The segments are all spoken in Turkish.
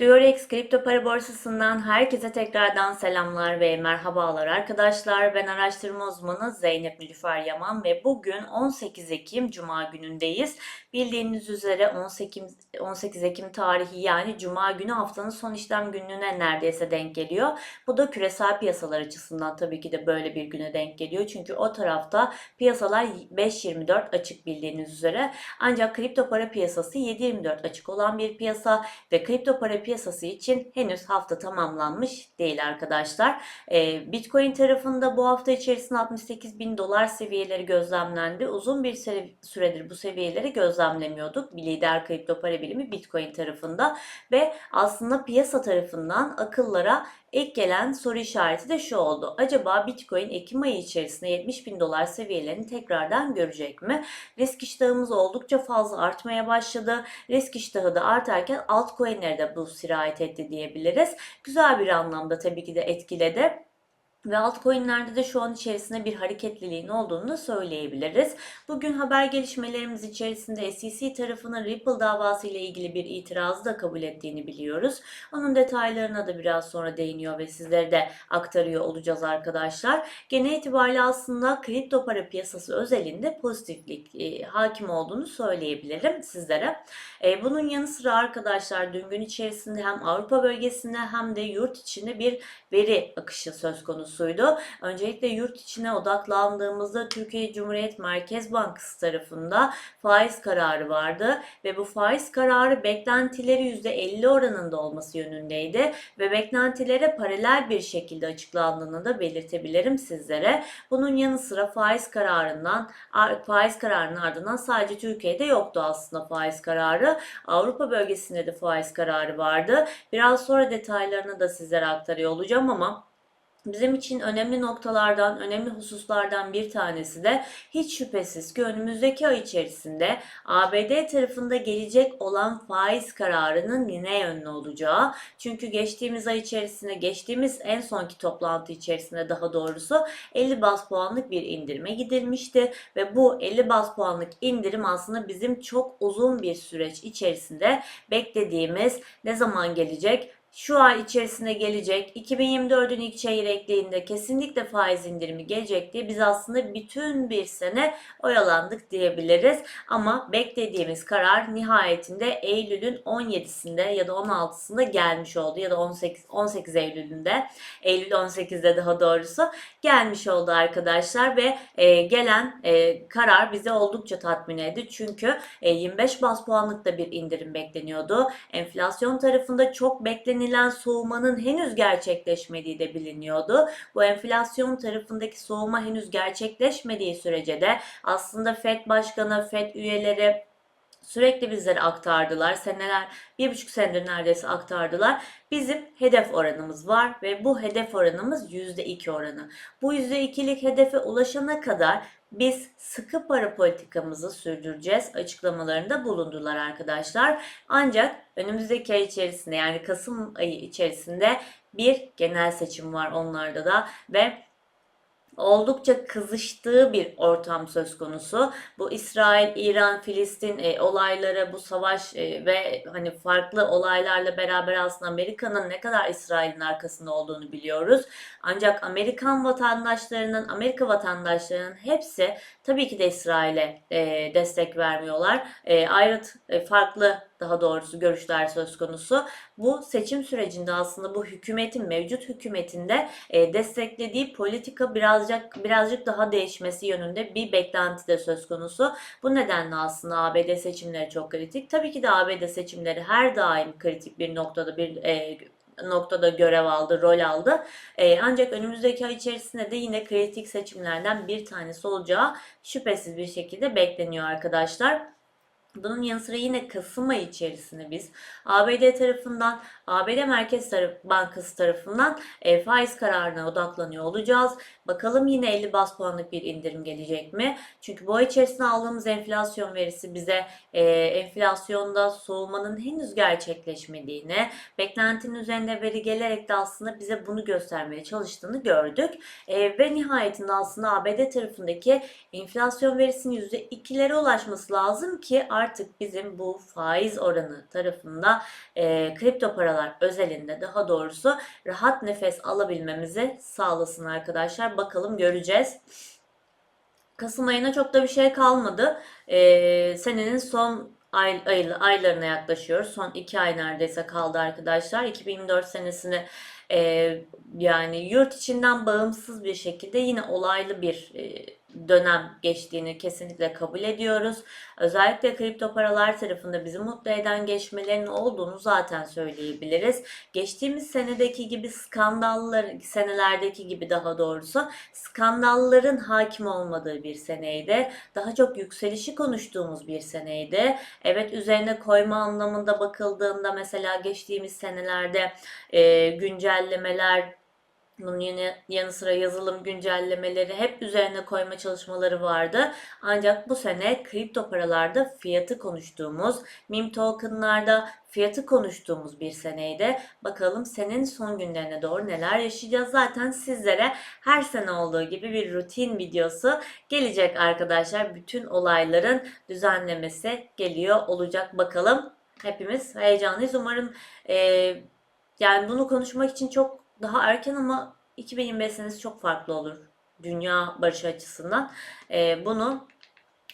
Duorex kripto para borsasından herkese tekrardan selamlar ve merhabalar arkadaşlar. Ben araştırma uzmanı Zeynep Nilüfer Yaman ve bugün 18 Ekim Cuma günündeyiz. Bildiğiniz üzere 18, 18 Ekim tarihi yani Cuma günü haftanın son işlem gününe neredeyse denk geliyor. Bu da küresel piyasalar açısından tabii ki de böyle bir güne denk geliyor. Çünkü o tarafta piyasalar 5.24 açık bildiğiniz üzere. Ancak kripto para piyasası 7.24 açık olan bir piyasa ve kripto para piyasası için henüz hafta tamamlanmış değil arkadaşlar. Ee, Bitcoin tarafında bu hafta içerisinde 68 bin dolar seviyeleri gözlemlendi. Uzun bir süre- süredir bu seviyeleri gözlemlemiyorduk. Lider kripto para birimi Bitcoin tarafında ve aslında piyasa tarafından akıllara ilk gelen soru işareti de şu oldu. Acaba Bitcoin Ekim ayı içerisinde 70 bin dolar seviyelerini tekrardan görecek mi? Risk iştahımız oldukça fazla artmaya başladı. Risk iştahı da artarken altcoin'lere de bu sirayet etti diyebiliriz. Güzel bir anlamda tabii ki de etkiledi. Ve altcoin'lerde de şu an içerisinde bir hareketliliğin olduğunu da söyleyebiliriz. Bugün haber gelişmelerimiz içerisinde SEC tarafının Ripple davası ile ilgili bir itirazı da kabul ettiğini biliyoruz. Onun detaylarına da biraz sonra değiniyor ve sizlere de aktarıyor olacağız arkadaşlar. Genel itibariyle aslında kripto para piyasası özelinde pozitiflik e, hakim olduğunu söyleyebilirim sizlere. E, bunun yanı sıra arkadaşlar dün gün içerisinde hem Avrupa bölgesinde hem de yurt içinde bir veri akışı söz konusuydu. Öncelikle yurt içine odaklandığımızda Türkiye Cumhuriyet Merkez Bankası tarafında faiz kararı vardı ve bu faiz kararı beklentileri %50 oranında olması yönündeydi ve beklentilere paralel bir şekilde açıklandığını da belirtebilirim sizlere. Bunun yanı sıra faiz kararından faiz kararının ardından sadece Türkiye'de yoktu aslında faiz kararı. Avrupa bölgesinde de faiz kararı vardı. Biraz sonra detaylarını da sizlere aktarıyor olacağım ama Bizim için önemli noktalardan, önemli hususlardan bir tanesi de hiç şüphesiz ki önümüzdeki ay içerisinde ABD tarafında gelecek olan faiz kararının ne yönlü olacağı. Çünkü geçtiğimiz ay içerisinde, geçtiğimiz en sonki toplantı içerisinde daha doğrusu 50 bas puanlık bir indirime gidilmişti ve bu 50 bas puanlık indirim aslında bizim çok uzun bir süreç içerisinde beklediğimiz ne zaman gelecek? Şu ay içerisinde gelecek. 2024'ün ilk çeyrekliğinde kesinlikle faiz indirimi gelecek diye biz aslında bütün bir sene oyalandık diyebiliriz. Ama beklediğimiz karar nihayetinde Eylül'ün 17'sinde ya da 16'sında gelmiş oldu ya da 18 18 Eylül'ünde Eylül 18'de daha doğrusu gelmiş oldu arkadaşlar ve e, gelen e, karar bizi oldukça tatmin etti. Çünkü e, 25 bas puanlık da bir indirim bekleniyordu. Enflasyon tarafında çok beklenilen soğumanın henüz gerçekleşmediği de biliniyordu. Bu enflasyon tarafındaki soğuma henüz gerçekleşmediği sürece de aslında FED Başkanı, FED üyeleri sürekli bizlere aktardılar. Seneler, bir buçuk senedir neredeyse aktardılar. Bizim hedef oranımız var ve bu hedef oranımız %2 oranı. Bu %2'lik hedefe ulaşana kadar biz sıkı para politikamızı sürdüreceğiz açıklamalarında bulundular arkadaşlar. Ancak önümüzdeki ay içerisinde yani Kasım ayı içerisinde bir genel seçim var onlarda da ve oldukça kızıştığı bir ortam söz konusu. Bu İsrail, İran, Filistin e, olayları, bu savaş e, ve hani farklı olaylarla beraber aslında Amerika'nın ne kadar İsrail'in arkasında olduğunu biliyoruz. Ancak Amerikan vatandaşlarının, Amerika vatandaşlarının hepsi tabii ki de İsrail'e e, destek vermiyorlar. E, ayrıt e, farklı daha doğrusu görüşler söz konusu. Bu seçim sürecinde aslında bu hükümetin mevcut hükümetinde e, desteklediği politika birazcık birazcık daha değişmesi yönünde bir beklenti de söz konusu. Bu nedenle aslında ABD seçimleri çok kritik. Tabii ki de ABD seçimleri her daim kritik bir noktada bir e, noktada görev aldı, rol aldı. E, ancak önümüzdeki ay içerisinde de yine kritik seçimlerden bir tanesi olacağı şüphesiz bir şekilde bekleniyor arkadaşlar. Bunun yanı sıra yine Kasım ayı içerisinde biz ABD tarafından, ABD Merkez Bankası tarafından e, faiz kararına odaklanıyor olacağız. Bakalım yine 50 bas puanlık bir indirim gelecek mi? Çünkü bu ay içerisinde aldığımız enflasyon verisi bize e, enflasyonda soğumanın henüz gerçekleşmediğini, beklentinin üzerinde veri gelerek de aslında bize bunu göstermeye çalıştığını gördük. E, ve nihayetinde aslında ABD tarafındaki enflasyon verisinin %2'lere ulaşması lazım ki artık bizim bu faiz oranı tarafında e, kripto paralar özelinde daha doğrusu rahat nefes alabilmemizi sağlasın arkadaşlar. Bakalım göreceğiz. Kasım ayına çok da bir şey kalmadı. E, senenin son ay, ay- aylarına yaklaşıyoruz. Son iki ay neredeyse kaldı arkadaşlar. 2024 senesini e, yani yurt içinden bağımsız bir şekilde yine olaylı bir e, dönem geçtiğini kesinlikle kabul ediyoruz. Özellikle kripto paralar tarafında bizi mutlu eden gelişmelerin olduğunu zaten söyleyebiliriz. Geçtiğimiz senedeki gibi skandallar, senelerdeki gibi daha doğrusu skandalların hakim olmadığı bir seneydi. Daha çok yükselişi konuştuğumuz bir seneydi. Evet üzerine koyma anlamında bakıldığında mesela geçtiğimiz senelerde e, güncellemeler bunun yine yanı sıra yazılım güncellemeleri hep üzerine koyma çalışmaları vardı. Ancak bu sene kripto paralarda fiyatı konuştuğumuz, meme tokenlarda fiyatı konuştuğumuz bir seneydi. Bakalım senenin son günlerine doğru neler yaşayacağız. Zaten sizlere her sene olduğu gibi bir rutin videosu gelecek arkadaşlar. Bütün olayların düzenlemesi geliyor olacak bakalım. Hepimiz heyecanlıyız. Umarım eee, yani bunu konuşmak için çok daha erken ama 2025 senesi çok farklı olur. Dünya barışı açısından. Ee, bunu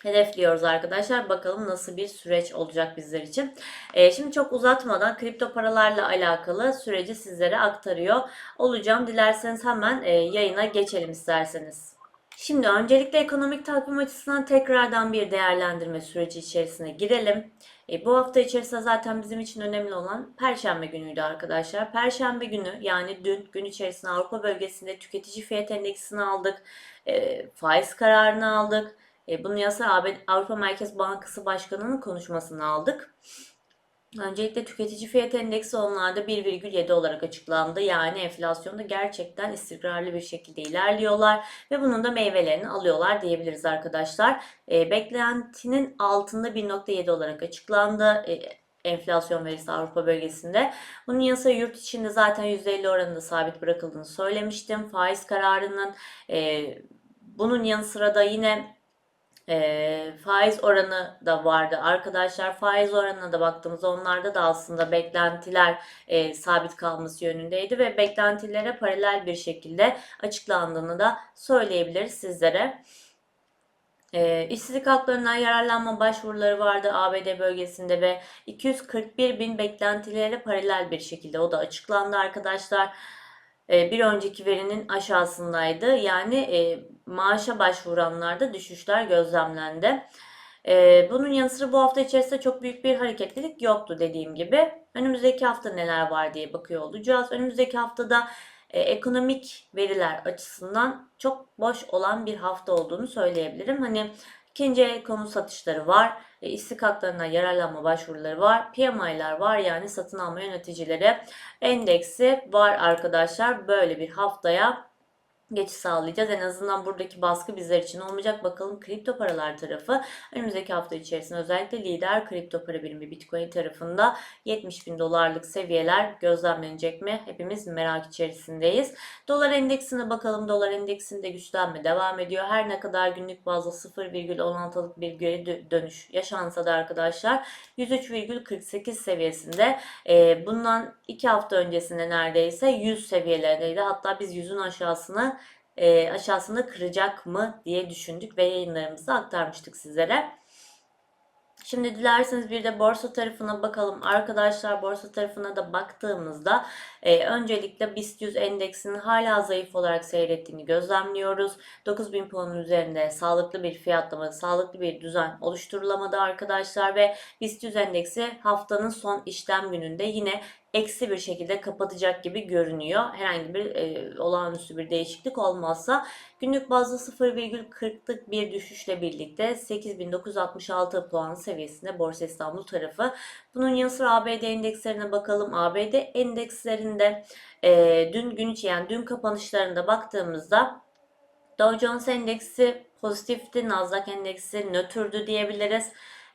hedefliyoruz arkadaşlar. Bakalım nasıl bir süreç olacak bizler için. Ee, şimdi çok uzatmadan kripto paralarla alakalı süreci sizlere aktarıyor olacağım. Dilerseniz hemen e, yayına geçelim isterseniz. Şimdi öncelikle ekonomik takvim açısından tekrardan bir değerlendirme süreci içerisine girelim. E, bu hafta içerisinde zaten bizim için önemli olan Perşembe günüydü arkadaşlar. Perşembe günü yani dün gün içerisinde Avrupa bölgesinde tüketici fiyat endeksini aldık. E, faiz kararını aldık. E, bunun AB Avrupa Merkez Bankası Başkanı'nın konuşmasını aldık. Öncelikle tüketici fiyat endeksi onlarda 1,7 olarak açıklandı. Yani enflasyonda gerçekten istikrarlı bir şekilde ilerliyorlar ve bunun da meyvelerini alıyorlar diyebiliriz arkadaşlar. E, beklentinin altında 1,7 olarak açıklandı. E, enflasyon verisi Avrupa bölgesinde. Bunun yanı sıra yurt içinde zaten %50 oranında sabit bırakıldığını söylemiştim. Faiz kararının e, bunun yanı sıra da yine e, faiz oranı da vardı arkadaşlar. Faiz oranına da baktığımızda onlarda da aslında beklentiler e, sabit kalması yönündeydi ve beklentilere paralel bir şekilde açıklandığını da söyleyebiliriz sizlere. E, işsizlik haklarından yararlanma başvuruları vardı ABD bölgesinde ve 241 bin beklentilere paralel bir şekilde o da açıklandı arkadaşlar. E, bir önceki verinin aşağısındaydı. Yani e, maaşa başvuranlarda düşüşler gözlemlendi. E, bunun yanı sıra bu hafta içerisinde çok büyük bir hareketlilik yoktu dediğim gibi. Önümüzdeki hafta neler var diye bakıyor olacağız. Önümüzdeki haftada e, ekonomik veriler açısından çok boş olan bir hafta olduğunu söyleyebilirim. Hani ikinci el konut satışları var, e, yararlanma başvuruları var, PMI'lar var yani satın alma yöneticileri endeksi var arkadaşlar. Böyle bir haftaya geçiş sağlayacağız. En azından buradaki baskı bizler için olmayacak. Bakalım kripto paralar tarafı önümüzdeki hafta içerisinde özellikle lider kripto para birimi Bitcoin tarafında 70 bin dolarlık seviyeler gözlemlenecek mi? Hepimiz merak içerisindeyiz. Dolar endeksine bakalım. Dolar endeksinde güçlenme devam ediyor. Her ne kadar günlük bazda 0,16'lık bir geri dönüş yaşansa da arkadaşlar 103,48 seviyesinde e, bundan 2 hafta öncesinde neredeyse 100 seviyelerindeydi. Hatta biz 100'ün aşağısına e, aşağısında kıracak mı diye düşündük ve yayınlarımızda aktarmıştık sizlere. Şimdi dilerseniz bir de borsa tarafına bakalım. Arkadaşlar borsa tarafına da baktığımızda e, öncelikle BIST 100 endeksinin hala zayıf olarak seyrettiğini gözlemliyoruz. 9000 puanın üzerinde sağlıklı bir fiyatlama, sağlıklı bir düzen oluşturulamadı arkadaşlar ve BIST 100 endeksi haftanın son işlem gününde yine eksi bir şekilde kapatacak gibi görünüyor. Herhangi bir e, olağanüstü bir değişiklik olmazsa. Günlük bazda 0,40'lık bir düşüşle birlikte 8966 puan seviyesinde Borsa İstanbul tarafı. Bunun yanı sıra ABD endekslerine bakalım. ABD endekslerinde e, dün gün içi yani dün kapanışlarında baktığımızda Dow Jones endeksi pozitifti, Nasdaq endeksi nötrdü diyebiliriz.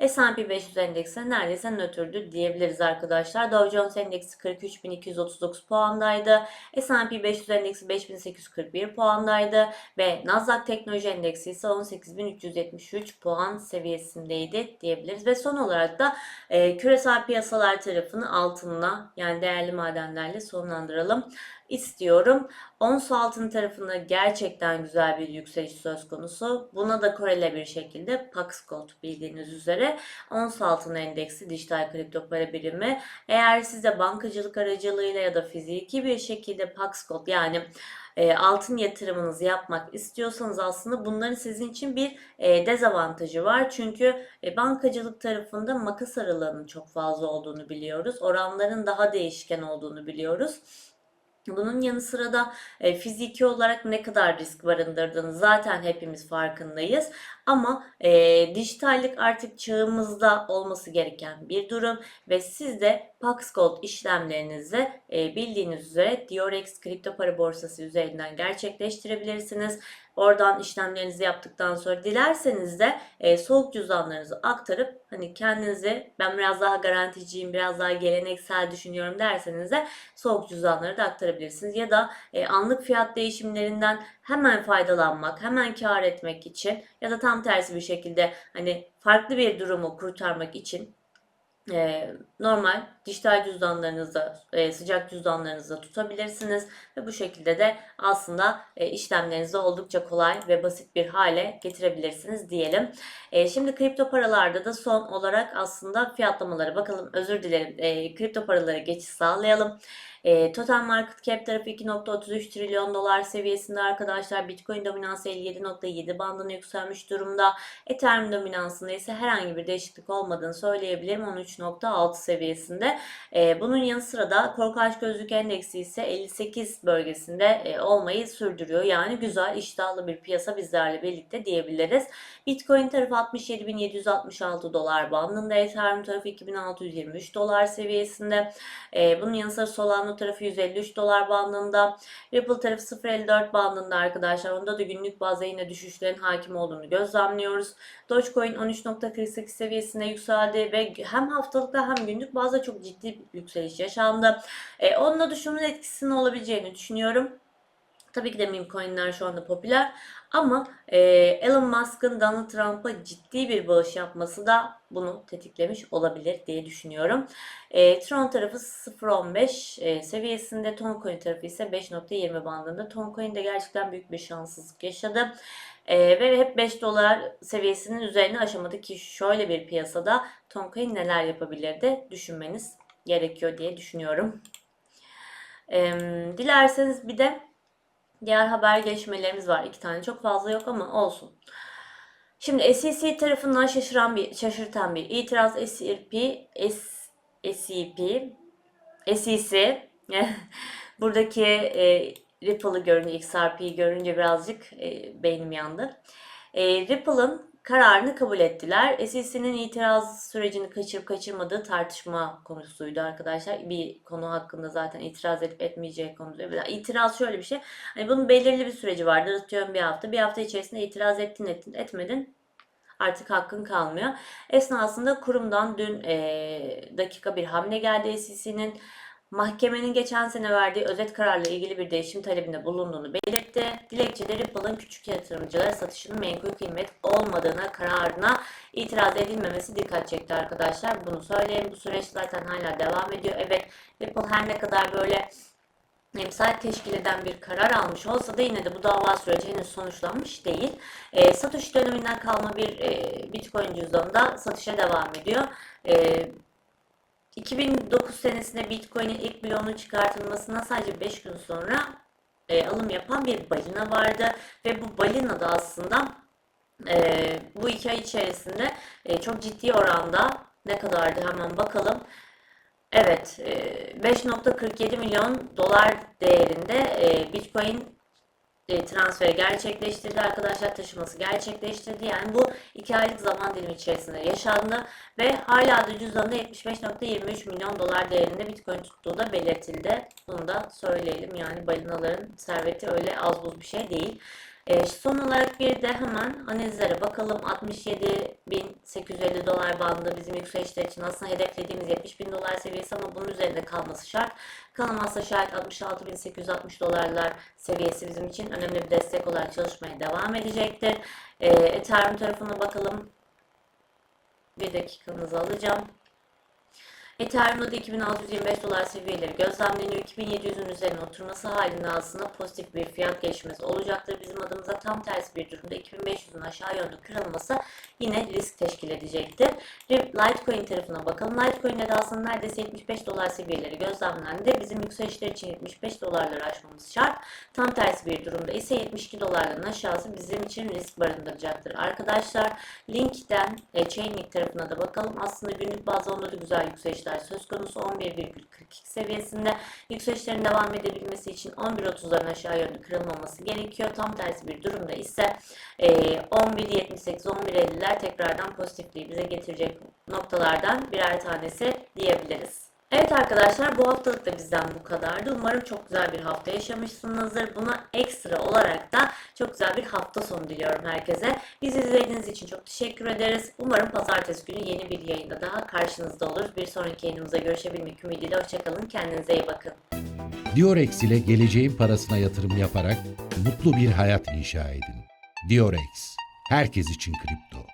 S&P 500 endeksi neredeyse nötrdü diyebiliriz arkadaşlar. Dow Jones endeksi 43.239 puandaydı. S&P 500 endeksi 5.841 puandaydı. Ve Nasdaq Teknoloji Endeksi ise 18.373 puan seviyesindeydi diyebiliriz. Ve son olarak da e, küresel piyasalar tarafını altınla yani değerli madenlerle sonlandıralım istiyorum. Ons altın tarafında gerçekten güzel bir yükseliş söz konusu. Buna da korele bir şekilde Pax Gold bildiğiniz üzere ons altın endeksi dijital kripto para birimi. Eğer siz de bankacılık aracılığıyla ya da fiziki bir şekilde Pax Gold yani e, altın yatırımınızı yapmak istiyorsanız aslında bunların sizin için bir e, dezavantajı var. Çünkü e, bankacılık tarafında makas aralığının çok fazla olduğunu biliyoruz. Oranların daha değişken olduğunu biliyoruz. Bunun yanı sıra da e, fiziki olarak ne kadar risk barındırdığını zaten hepimiz farkındayız. Ama e, dijitallik artık çağımızda olması gereken bir durum ve siz de Pax Gold işlemlerinizi e, bildiğiniz üzere Diorex kripto para borsası üzerinden gerçekleştirebilirsiniz. Oradan işlemlerinizi yaptıktan sonra dilerseniz de e, soğuk cüzdanlarınızı aktarıp hani kendinizi ben biraz daha garanticiyim, biraz daha geleneksel düşünüyorum derseniz de soğuk cüzdanları da aktarabilirsiniz. Ya da e, anlık fiyat değişimlerinden hemen faydalanmak, hemen kar etmek için ya da tam tersi bir şekilde hani farklı bir durumu kurtarmak için e, normal dijital cüzdanlarınızda, e, sıcak cüzdanlarınızda tutabilirsiniz ve bu şekilde de aslında e, işlemlerinizi oldukça kolay ve basit bir hale getirebilirsiniz diyelim. E, şimdi kripto paralarda da son olarak aslında fiyatlamaları bakalım. Özür dilerim. E, kripto paralara geçiş sağlayalım. E, total market cap tarafı 2.33 trilyon dolar seviyesinde arkadaşlar. Bitcoin dominansı 57.7 bandına yükselmiş durumda. Ethereum dominansında ise herhangi bir değişiklik olmadığını söyleyebilirim. 13.6 seviyesinde. E, bunun yanı sıra da korku gözlük endeksi ise 58 bölgesinde e, olmayı sürdürüyor. Yani güzel iştahlı bir piyasa bizlerle birlikte diyebiliriz. Bitcoin tarafı 67.766 dolar bandında. Ethereum tarafı 2623 dolar seviyesinde. E, bunun yanı sıra Solana tarafı 153 dolar bandında. Ripple tarafı 0.54 bandında arkadaşlar. Onda da günlük bazda yine düşüşlerin hakim olduğunu gözlemliyoruz. Dogecoin 13.48 seviyesine yükseldi ve hem haftalıkta hem günlük bazda çok ciddi bir yükseliş yaşandı. E, onunla şunun etkisinin olabileceğini düşünüyorum. Tabii ki de meme coinler şu anda popüler ama e, Elon Musk'ın Donald Trump'a ciddi bir bağış yapması da bunu tetiklemiş olabilir diye düşünüyorum. E, Tron tarafı 0.15 e, seviyesinde, Toncoin tarafı ise 5.20 bandında. Toncoin de gerçekten büyük bir şanssızlık yaşadı. E, ve hep 5 dolar seviyesinin üzerine aşamadı ki şöyle bir piyasada Toncoin neler yapabilirdi düşünmeniz gerekiyor diye düşünüyorum. E, dilerseniz bir de diğer haber gelişmelerimiz var. İki tane çok fazla yok ama olsun. Şimdi SEC tarafından şaşıran bir, şaşırtan bir itiraz SEP, SEP, SEC buradaki e, Ripple'ı görünce, XRP'yi görünce birazcık e, beynim yandı. E, Ripple'ın kararını kabul ettiler. SEC'nin itiraz sürecini kaçırıp kaçırmadığı tartışma konusuydu arkadaşlar. Bir konu hakkında zaten itiraz edip etmeyeceği konusuydu. İtiraz şöyle bir şey. Hani bunun belirli bir süreci vardır. Atıyorum bir hafta. Bir hafta içerisinde itiraz ettin ettin etmedin. Artık hakkın kalmıyor. Esnasında kurumdan dün e, dakika bir hamle geldi SEC'nin. Mahkemenin geçen sene verdiği özet kararla ilgili bir değişim talebinde bulunduğunu belirtti. Dilekçede Ripple'ın küçük yatırımcılara satışının menkul kıymet olmadığına kararına itiraz edilmemesi dikkat çekti arkadaşlar. Bunu söyleyeyim. Bu süreç zaten hala devam ediyor. Evet Ripple her ne kadar böyle emsal teşkil eden bir karar almış olsa da yine de bu dava süreci henüz sonuçlanmış değil. E, satış döneminden kalma bir e, Bitcoin cüzdanında satışa devam ediyor. E, 2009 senesinde Bitcoin'in ilk bloğunun çıkartılmasına sadece 5 gün sonra e, alım yapan bir balina vardı. Ve bu balina da aslında e, bu iki ay içerisinde e, çok ciddi oranda ne kadardı hemen bakalım. Evet, e, 5.47 milyon dolar değerinde e, Bitcoin e, transferi gerçekleştirdi arkadaşlar taşıması gerçekleştirdi. Yani bu iki aylık zaman dilimi içerisinde yaşandı ve hala da cüzdanında 75.23 milyon dolar değerinde Bitcoin tuttuğu da belirtildi. Bunu da söyleyelim. Yani balinaların serveti öyle az buz bir şey değil. E, son olarak bir de hemen analizlere bakalım. 67.850 dolar bandı bizim yükselişler için aslında hedeflediğimiz 70.000 dolar seviyesi ama bunun üzerinde kalması şart. Kalamazsa şayet 66.860 dolarlar seviyesi bizim için önemli bir destek olarak çalışmaya devam edecektir. E, Ethereum tarafına bakalım. Bir dakikanızı alacağım. Ethereum'da da 2625 dolar seviyeleri gözlemleniyor. 2700'ün üzerine oturması halinde aslında pozitif bir fiyat gelişmesi olacaktır. Bizim adımıza tam tersi bir durumda 2500'ün aşağı yönlü kırılması yine risk teşkil edecektir. Litecoin tarafına bakalım. Litecoin'de de aslında neredeyse 75 dolar seviyeleri gözlemlendi. Bizim yükselişler için 75 dolarları aşmamız şart. Tam tersi bir durumda ise 72 dolarların aşağısı bizim için risk barındıracaktır. Arkadaşlar linkten e, Chainlink tarafına da bakalım. Aslında günlük bazda onda da güzel yükselişler söz konusu 11,42 seviyesinde. Yükselişlerin devam edebilmesi için 11.30'ların aşağı yönlü kırılmaması gerekiyor. Tam tersi bir durumda ise e, 11.78, 11.50'ler tekrardan pozitifliği bize getirecek noktalardan birer tanesi diyebiliriz. Evet arkadaşlar bu haftalık da bizden bu kadardı. Umarım çok güzel bir hafta yaşamışsınızdır. Buna ekstra olarak da çok güzel bir hafta sonu diliyorum herkese. Bizi izlediğiniz için çok teşekkür ederiz. Umarım pazartesi günü yeni bir yayında daha karşınızda oluruz. Bir sonraki yayınımıza görüşebilmek ümidiyle. Hoşçakalın. Kendinize iyi bakın. Diorex ile geleceğin parasına yatırım yaparak mutlu bir hayat inşa edin. Diorex, herkes için kripto.